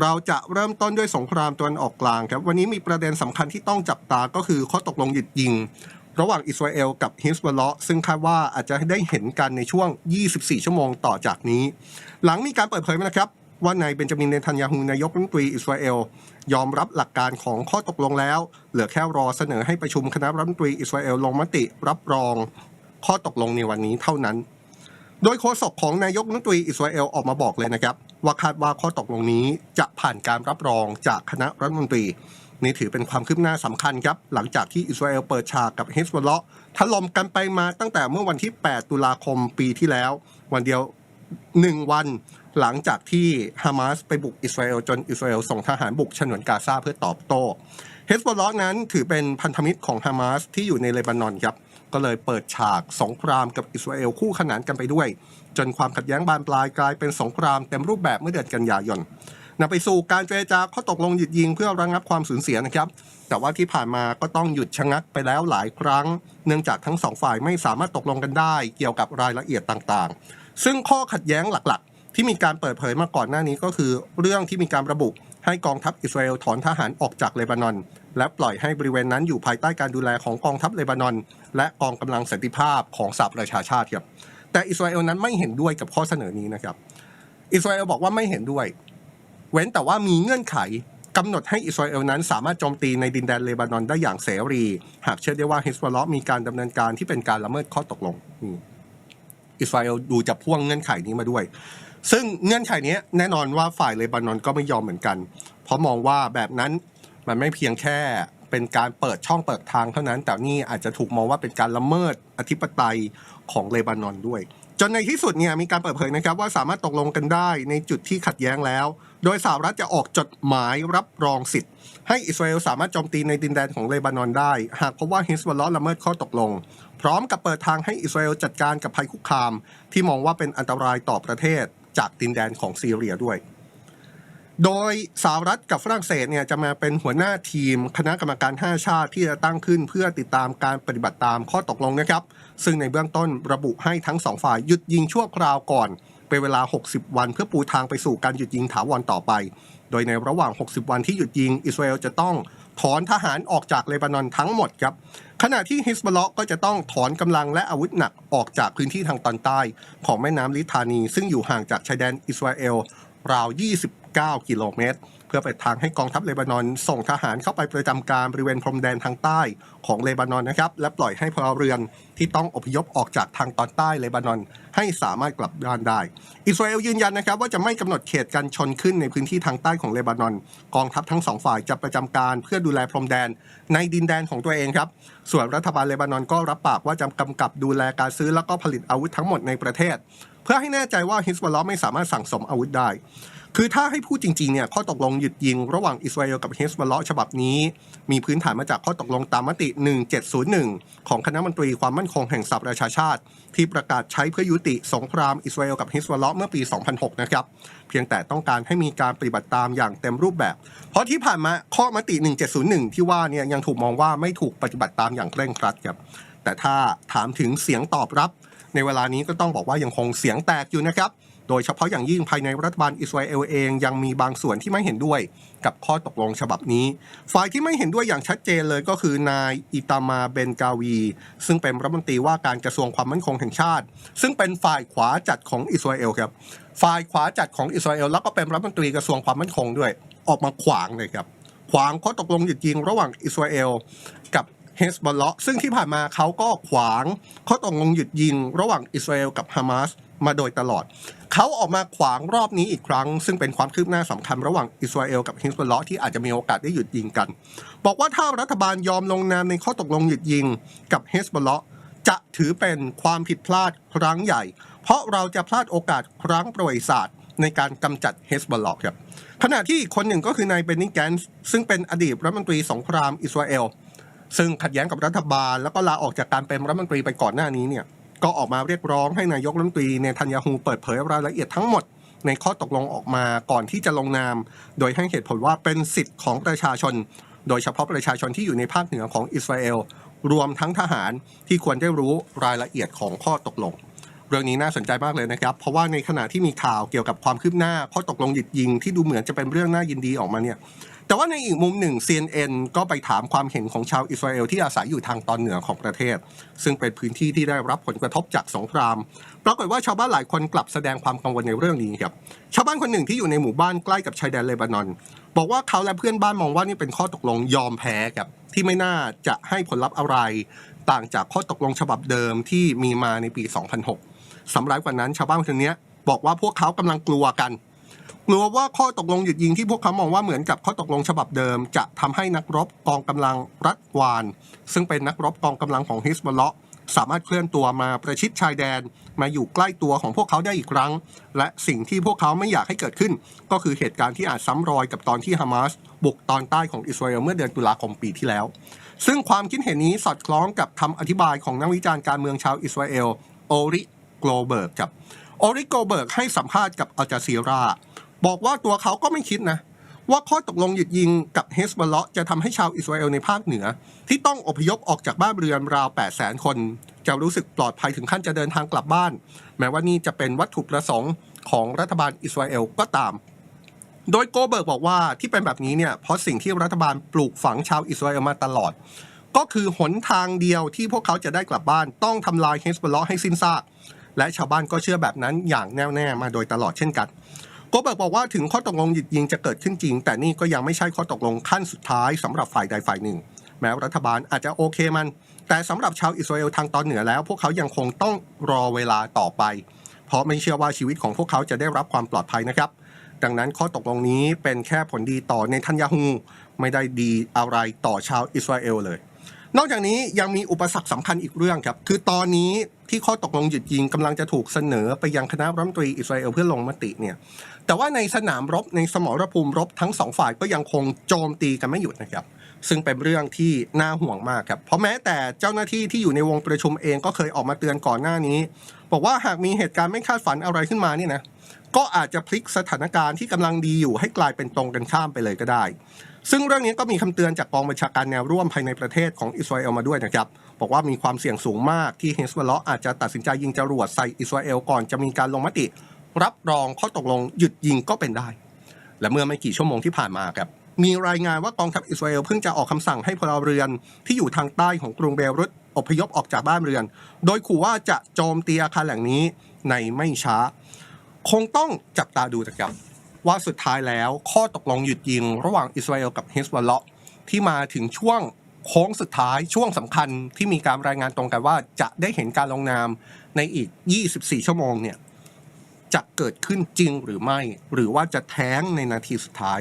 เราจะเริ่มต้นด้วยสงครามตะวันออกกลางครับวันนี้มีประเด็นสำคัญที่ต้องจับตาก็คือข้อตกลงหยุดยิง ระหว่างอิสราเอลกับฮิสบอลเลาะซึ่งคาดว่าอาจจะได้เห็นกันในช่วง 24 ชั่วโมงต่อจากนี้ หลังมีการเปิดเผยมานะครับว่านายเบนจามินเนทันยาฮูนายกรัฐมนตรีอิสราเอล ยอมรับหลักการของข้อตกลงแล้ว เหลือแค่รอเสนอให้ประชุมคณะรัฐมนตรีอิสราเอลลงมติ รับรอง ข้อตกลงในวันนี้เท่านั้น โดยโฆษกของนายกรัฐมนตรีอิสราเอลออกมาบอกเลยนะครับ ว่าคาดว่าข้อตกลงนี้จะผ่านการรับรองจากคณะรัฐมนตรี นี่ถือเป็นความคืบหน้าสำคัญครับ หลังจากที่อิสราเอลเปิดฉากกับฮิสบอลเลาะถล่มกันไปมาตั้งแต่เมื่อวันที่ 8 ตุลาคมปีที่แล้ว วันเดียว 1 วันหลังจากที่ฮามาสไปบุกอิสราเอลจนอิสราเอลส่งทหารบุกฉนวนกาซาเพื่อตอบโต้เฮสบอลเลาะนั้นถือเป็นพันธมิตรของฮามาสที่อยู่ในเลบานอนครับ ก็เลยเปิดฉากสงครามกับอิสราเอลคู่ขนานกันไปด้วย จนความขัดแย้งบานปลายกลายเป็นสงครามเต็มรูปแบบเมื่อเดือนกันยายนนำไปสู่การเจรจาข้อตกลงหยุดยิงเพื่อระงับความสูญเสียนะครับ แต่ว่าที่ผ่านมาก็ต้องหยุดชะงักไปแล้วหลายครั้ง เนื่องจากทั้งสองฝ่ายไม่สามารถตกลงกันได้เกี่ยวกับรายละเอียดต่างๆ ซึ่งข้อขัดแย้งหลักๆ ที่มีการเปิดเผยมาก่อนหน้านี้ก็คือ เรื่องที่มีการระบุให้กองทัพอิสราเอลถอนทหารออกจากเลบานอน และปล่อยให้บริเวณนั้นอยู่ภายใต้การดูแลของกองทัพเลบานอน และกองกำลังสันติภาพของสหประชาชาติครับแต่อิสราเอลนั้นไม่เห็นด้วยกับข้อเสนอนี้นะครับ อิสราเอลบอกว่าไม่เห็นด้วย เว้นแต่ว่ามีเงื่อนไขกำหนดให้อิสราเอลนั้นสามารถโจมตีในดินแดนเลบานอนได้อย่างเสรี หากเชื่อได้ว่าฮิสบอลเลาะห์มีการดำเนินการที่เป็นการละเมิดข้อตกลงอิสราเอลดูจะพ่วงเงื่อนไขนี้มาด้วย ซึ่งเงื่อนไขนี้แน่นอนว่าฝ่ายเลบานอนก็ไม่ยอมเหมือนกัน เพราะมองว่าแบบนั้น มันไม่เพียงแค่เป็นการเปิดช่องเปิดทางเท่านั้น แต่นี่อาจจะถูกมองว่าเป็นการละเมิดอธิปไตยของเลบานอนด้วย จนในที่สุดเนี่ยมีการเปิดเผยนะครับว่าสามารถตกลงกันได้ในจุดที่ขัดแย้งแล้ว โดยสหรัฐจะออกจดหมายรับรองสิทธิ์ ให้อิสราเอลสามารถโจมตีในดินแดนของเลบานอนได้ หากพบว่าฮิสบอลล์ละเมิดข้อตกลง พร้อมกับเปิดทางให้อิสราเอลจัดการกับภัยคุกคาม ที่มองว่าเป็นอันตรายต่อประเทศจากดินแดนของซีเรียด้วย โดยสหรัฐกับฝรั่งเศสเนี่ยจะมาเป็นหัวหน้าทีม คณะกรรมการ 5 ชาติที่จะตั้งขึ้นเพื่อติดตามการปฏิบัติตามข้อตกลงนะครับ ซึ่งในเบื้องต้นระบุให้ทั้งสองฝ่ายหยุดยิงชั่วคราวก่อน เป็นเวลา 60 วันเพื่อปูทางไปสู่การหยุดยิงถาวรต่อไป โดยในระหว่าง 60 วันที่หยุดยิง อิสราเอลจะต้องถอนทหารออกจากเลบานอนทั้งหมดครับขณะที่ฮิสบอลก็จะต้องถอนกำลังและอาวุธหนักออกจากพื้นที่ทางตอนใต้ ของแม่น้ำลิทานี ซึ่งอยู่ห่างจากชายแดนอิสราเอลราว 9 กิโลเมตร เพื่อเปิดทางให้กองทัพเลบานอน ส่งทหารเข้าไปประจำการบริเวณพรมแดนทางใต้ของเลบานอนนะครับ และปล่อยให้พลเรือนที่ต้องอพยพออกจากทางตอนใต้เลบานอน ให้สามารถกลับบ้านได้ อิสราเอลยืนยันนะครับ ว่าจะไม่กำหนดเขตการชนขึ้นในพื้นที่ทางใต้ของเลบานอน กองทัพทั้งสองฝ่ายจะประจำการเพื่อดูแลพรมแดนในดินแดนของตัวเองครับ ส่วนรัฐบาลเลบานอนก็รับปากว่าจะกำกับดูแลการซื้อแล้วก็ผลิตอาวุธทั้งหมดในประเทศ เพื่อให้แน่ใจว่าฮิสบอลล์ไม่สามารถสั่งสมอาวุธได้ คือถ้าให้พูดจริงๆเนี่ยข้อตกลงหยุดยิงระหว่างอิสราเอลกับเฮสบอลเลาะห์ฉบับนี้ มีพื้นฐานมาจากข้อตกลงตามมติ 1701 ของคณะมนตรีความมั่นคงแห่งสหประชาชาติ ที่ประกาศใช้เพื่อยุติสงครามอิสราเอลกับเฮสบอลเลาะห์เมื่อปี 2006 นะครับ เพียงแต่ต้องการให้มีการปฏิบัติตามอย่างเต็มรูปแบบ เพราะที่ผ่านมาข้อมติ 1701 ที่ว่าเนี่ยยังถูกมองว่าไม่ถูกปฏิบัติตามอย่างเคร่งครัดครับแต่ถ้าถามถึงเสียงตอบรับ ในเวลานี้ก็ต้องบอกว่ายังคงเสียงแตกอยู่นะครับ โดยเฉพาะอย่างยิ่งภายในรัฐบาลอิสราเอลเองยังมีบางส่วนที่ไม่เห็นด้วยกับข้อตกลงฉบับนี้ ฝ่ายที่ไม่เห็นด้วยอย่างชัดเจนเลยก็คือนายอิตามาเบนกาวี ซึ่งเป็นรัฐมนตรีว่าการกระทรวงความมั่นคงแห่งชาติ ซึ่งเป็นฝ่ายขวาจัดของอิสราเอลครับ ฝ่ายขวาจัดของอิสราเอลแล้วก็เป็นรัฐมนตรีกระทรวงความมั่นคงด้วย ออกมาขวางเลยครับ ขวางข้อตกลงหยุดยิงระหว่างอิสราเอลกับเฮสบอลเลาะซึ่งที่ผ่านมาเขาก็ขวางข้อตกลงหยุดยิงระหว่างอิสราเอลกับฮามาส มาโดยตลอด เขาออกมาขวางรอบนี้อีกครั้ง ซึ่งเป็นความคืบหน้าสำคัญระหว่างอิสราเอลกับฮิสบอลเลาะห์ที่อาจจะมีโอกาสได้หยุดยิงกัน บอกว่าถ้ารัฐบาลยอมลงนามในข้อตกลงหยุดยิงกับเฮสบอลเลาะห์จะถือเป็นความผิดพลาดครั้งใหญ่ เพราะเราจะพลาดโอกาสครั้งประวัติศาสตร์ในการกำจัดเฮสบอลเลาะห์ครับขณะที่อีกคนหนึ่งก็คือนายเบนนิแกนส์ซึ่งเป็นอดีตรัฐมนตรีสงครามอิสราเอล ซึ่งขัดแย้งกับรัฐบาลแล้วก็ลาออกจากการเป็นรัฐมนตรีไปก่อนหน้านี้เนี่ย ก็ออกมาเรียกร้องให้นายกรัฐมนตรีเนทันยาฮูเปิดเผยรายละเอียดทั้งหมดในข้อตกลงออกมาก่อนที่จะลงนาม โดยให้เหตุผลว่าเป็นสิทธิ์ของประชาชน โดยเฉพาะประชาชนที่อยู่ในภาคเหนือของอิสราเอล รวมทั้งทหารที่ควรได้รู้รายละเอียดของข้อตกลง เรื่องนี้น่าสนใจมากเลยนะครับ เพราะว่าในขณะที่มีข่าวเกี่ยวกับความคืบหน้าข้อตกลงหยุดยิงที่ดูเหมือนจะเป็นเรื่องน่ายินดีออกมาเนี่ย แต่ว่าในอีกมุมหนึ่ง CNN ก็ไปถามความเห็นของชาวอิสราเอลที่อาศัยอยู่ทางตอนเหนือของประเทศ ซึ่งเป็นพื้นที่ที่ได้รับผลกระทบจากสงคราม ปรากฏว่าชาวบ้านหลายคนกลับแสดงความกังวลในเรื่องนี้ครับ ชาวบ้านคนหนึ่งที่อยู่ในหมู่บ้านใกล้กับชายแดนเลบานอน บอกว่าเขาและเพื่อนบ้านมองว่านี่เป็นข้อตกลงยอมแพ้ครับที่ไม่น่าจะให้ผลลัพธ์อะไร ต่างจากข้อตกลงฉบับเดิมที่มีมาในปี 2006สำหรับกว่านั้นชาวบ้านคนนี้บอกว่าพวกเขากำลังกลัวกัน กลัวว่าข้อตกลงหยุดยิงที่พวกเขามองว่าเหมือนกับข้อตกลงฉบับเดิม จะทำให้นักรบกองกำลังรัฐวาน ซึ่งเป็นนักรบกองกำลังของฮิสบอลเลาะสามารถเคลื่อนตัวมาประชิดชายแดน มาอยู่ใกล้ตัวของพวกเขาได้อีกครั้ง และสิ่งที่พวกเขาไม่อยากให้เกิดขึ้น ก็คือเหตุการณ์ที่อาจซ้ำรอยกับตอนที่ฮามาสบุกตอนใต้ของอิสราเอลเมื่อเดือนตุลาคมปีที่แล้ว ซึ่งความคิดเห็นนี้สอดคล้องกับคำอธิบายของนักวิจารณ์การเมืองชาวอิสราเอลโอริโกลเบิร์กครับโอริโกลเบิร์กให้สัมภาษณ์กับอัลจาซีรา บอกว่าตัวเขาก็ไม่คิดนะ ว่าข้อตกลงหยุดยิงกับเฮสบอลเลาะจะทำให้ชาวอิสราเอลในภาคเหนือ ที่ต้องอพยพออกจากบ้านเรือนราว 8 0 0 0 0 0 คน จะรู้สึกปลอดภัยถึงขั้นจะเดินทางกลับบ้าน แม้ว่านี่จะเป็นวัตถุประสงค์ของรัฐบาลอิสราเอลก็ตามโดยโกเบิร์กบอกว่าที่เป็นแบบนี้เนี่ยเพราะสิ่งที่รัฐบาลปลูกฝังชาวอิสราเอลมาตลอด ก็คือหนทางเดียวที่พวกเขาจะได้กลับบ้านต้องทำลายเฮสบอลเลาะห์ให้สิ้นซาก และชาวบ้านก็เชื่อแบบนั้นอย่างแน่วแน่มาโดยตลอดเช่นกัน กเบิร์กบอกว่าถึงข้อตกลงหยุดยิงจะเกิดขึ้นจริง แต่นี่ก็ยังไม่ใช่ข้อตกลงขั้นสุดท้ายสำหรับฝ่ายใดฝ่ายหนึ่ง แม้รัฐบาลอาจจะโอเคมัน แต่สำหรับชาวอิสราเอลทางตอนเหนือแล้ว พวกเขายังคงต้องรอเวลาต่อไป เพราะไม่เชื่อว่าชีวิตของพวกเขาจะได้รับความปลอดภัยนะครับ ดังนั้นข้อตกลงนี้เป็นแค่ผลดีต่อเนทันยาฮูไม่ได้ดีอะไรต่อชาวอิสราเอลเลย นอกจากนี้ยังมีอุปสรรคสำคัญอีกเรื่องครับ คือตอนนี้ที่ข้อตกลงหยุดยิงกำลังจะถูกเสนอไปยังคณะรัฐมนตรีอิสราเอลเพื่อลงมติเนี่ย แต่ว่าในสนามรบในสมรภูมิรบทั้งสองฝ่ายก็ยังคงโจมตีกันไม่หยุดนะครับ ซึ่งเป็นเรื่องที่น่าห่วงมากครับ เพราะแม้แต่เจ้าหน้าที่ที่อยู่ในวงประชุมเองก็เคยออกมาเตือนก่อนหน้านี้ บอกว่าหากมีเหตุการณ์ไม่คาดฝันอะไรขึ้นมาเนี่ยนะ ก็อาจจะพลิกสถานการณ์ที่กำลังดีอยู่ให้กลายเป็นตรงกันข้ามไปเลยก็ได้ ซึ่งเรื่องนี้ก็มีคำเตือนจากกองบัญชาการแนวร่วมภายในประเทศของอิสราเอลมาด้วยนะครับ บอกว่ามีความเสี่ยงสูงมากที่เฮสบอลล์อาจจะตัดสินใจยิงจรวดใส่อิสราเอลก่อนจะมีการลงมติ รับรองข้อตกลงหยุดยิงก็เป็นได้ และเมื่อไม่กี่ชั่วโมงที่ผ่านมาครับมีรายงานว่ากองทัพอิสราเอลเพิ่งจะออกคำสั่งให้พลเรือนที่อยู่ทางใต้ของกรุงเบรุตอพยพออกจากบ้านเรือน โดยขู่ว่าจะโจมตีอาคารแหล่งนี้ในไม่ช้า คงต้องจับตาดูนะครับว่าสุดท้ายแล้วข้อตกลงหยุดยิงระหว่างอิสราเอลกับเฮสบอลเลาะที่มาถึงช่วงโค้งสุดท้ายช่วงสำคัญที่มีการรายงานตรงกันว่าจะได้เห็นการลงนามในอีก 24 ชั่วโมงเนี่ยจะเกิดขึ้นจริงหรือไม่ หรือว่าจะแท้งในนาทีสุดท้าย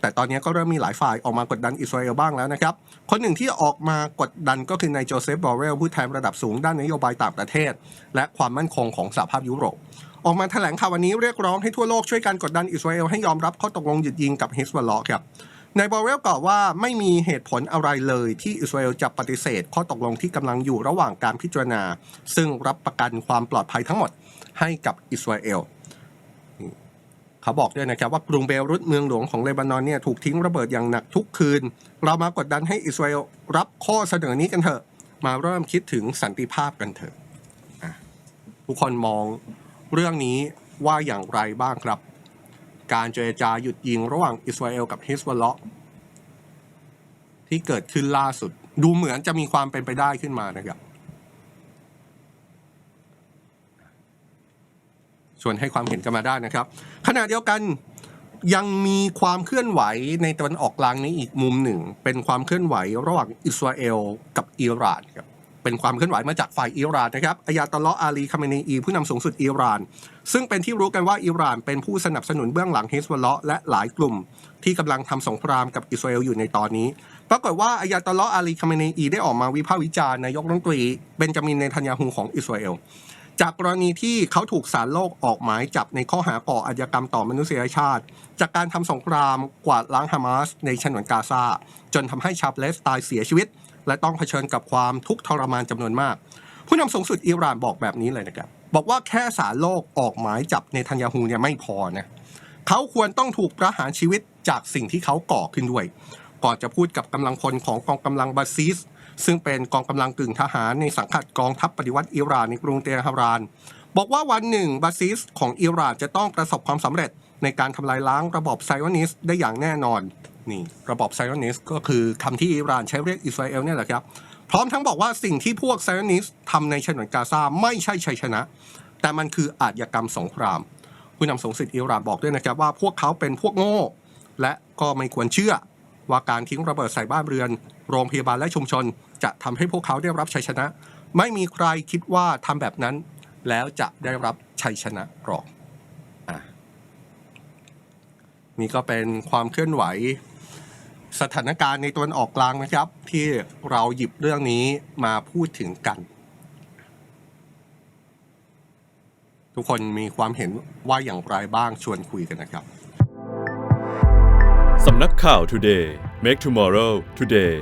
แต่ตอนนี้ก็เริ่มมีหลายฝ่ายออกมากดดันอิสราเอลบ้างแล้วนะครับ คนหนึ่งที่ออกมากดดันก็คือนายโจเซฟบอเรลผู้แทนระดับสูงด้านนโยบายต่างประเทศ และความมั่นคงของสหภาพยุโรป ออกมาแถลงข่าววันนี้เรียกร้องให้ทั่วโลกช่วยกันกดดันอิสราเอลให้ยอมรับข้อตกลงหยุดยิงกับฮิสบอลเลาะห์ครับนายบอเรลกล่าวว่าไม่มีเหตุผลอะไรเลยที่อิสราเอลจะปฏิเสธ ข้อตกลงที่กำลังอยู่ระหว่างการพิจารณา ซึ่งรับประกันความปลอดภัยทั้งหมดให้กับอิสราเอลเขาบอกด้วยนะครับว่ากรุงเบลรุตเมืองหลวงของเลบานอนเนี่ยถูกทิ้งระเบิดอย่างหนักทุกคืน เรามากดดันให้อิสราเอลรับข้อเสนอนี้กันเถอะ มาเริ่มคิดถึงสันติภาพกันเถอะอะทุกคนมอง เรื่องนี้ว่าอย่างไรบ้างครับ การเจรจาหยุดยิงระหว่างอิสราเอลกับฮิสบอลเลาะที่เกิดขึ้นล่าสุด ดูเหมือนจะมีความเป็นไปได้ขึ้นมานะครับชวนให้ความเห็นกันมาได้นะครับ ขณะเดียวกันยังมีความเคลื่อนไหวในตะวันออกกลางนี้อีกมุมหนึ่ง เป็นความเคลื่อนไหวระหว่างอิสราเอลกับอิหร่านครับ เป็นความเคลื่อนไหวมาจากฝ่ายอิหร่านนะครับอายาตลเลาะอาลีคาเมนีอีผู้นำสูงสุดอิหร่าน ซึ่งเป็นที่รู้กันว่าอิหร่านเป็นผู้สนับสนุนเบื้องหลังฮิสบอลเลาะและหลายกลุ่ม ที่กำลังทำสงครามกับอิสราเอลอยู่ในตอนนี้ ปรากฏว่าอายาตลเลาะอาลีคาเมนีอีได้ออกมาวิพากษ์วิจารณ์นายกรัฐมนตรีเบนจามินเนทันยาฮูของอิสราเอลจากกรณีที่เขาถูกศาลโลกออกหมายจับในข้อหาก่ออาชญากรรมต่อมนุษยชาติ จากการทำสงครามกวาดล้างฮามาสในฉนวนกาซาจนทำให้ชาวปาเลสไตน์เสียชีวิต และต้องเผชิญกับความทุกข์ทรมานจำนวนมาก ผู้นำสูงสุดอิหร่านบอกแบบนี้เลยนะครับ บอกว่าแค่ศาลโลกออกหมายจับเนทันยาฮูเนี่ยไม่พอนะเขาควรต้องถูกประหารชีวิตจากสิ่งที่เขาก่อขึ้นด้วย ก่อนจะพูดกับกำลังพลของกองกำลังบาซิสซึ่งเป็นกองกำลังกึ่งทหารในสังกัดกองทัพปฏิวัติอิหร่านในกรุงเตหะราน บอกว่าวันหนึ่งบาซิสของอิหร่านจะต้องประสบความสำเร็จ ในการทำลายล้างระบอบไซออนิสได้อย่างแน่นอนนี่ระบอบไซออนิสก็คือคำที่อิหร่านใช้เรียกอิสราเอลเนี่ยแหละครับ พร้อมทั้งบอกว่าสิ่งที่พวกไซออนิสทำในฉนวนกาซาไม่ใช่ชัยชนะ แต่มันคืออาชญากรรมสงคราม ผู้นำสงสุดอิหร่านบอกด้วยนะครับว่าพวกเขาเป็นพวกโง่ และก็ไม่ควรเชื่อว่าการทิ้งระเบิดใส่บ้านเรือน โรงพยาบาลและชุมชน จะทำให้พวกเขาได้รับชัยชนะ ไม่มีใครคิดว่าทำแบบนั้น แล้วจะได้รับชัยชนะหรอก นี่ก็เป็นความเคลื่อนไหว สถานการณ์ในตัวนออกกลางนะครับ ที่เราหยิบเรื่องนี้มาพูดถึงกัน ทุกคนมีความเห็นว่าอย่างไรบ้างชวนคุยกันนะครับสำนักข่าว Today Make Tomorrow Today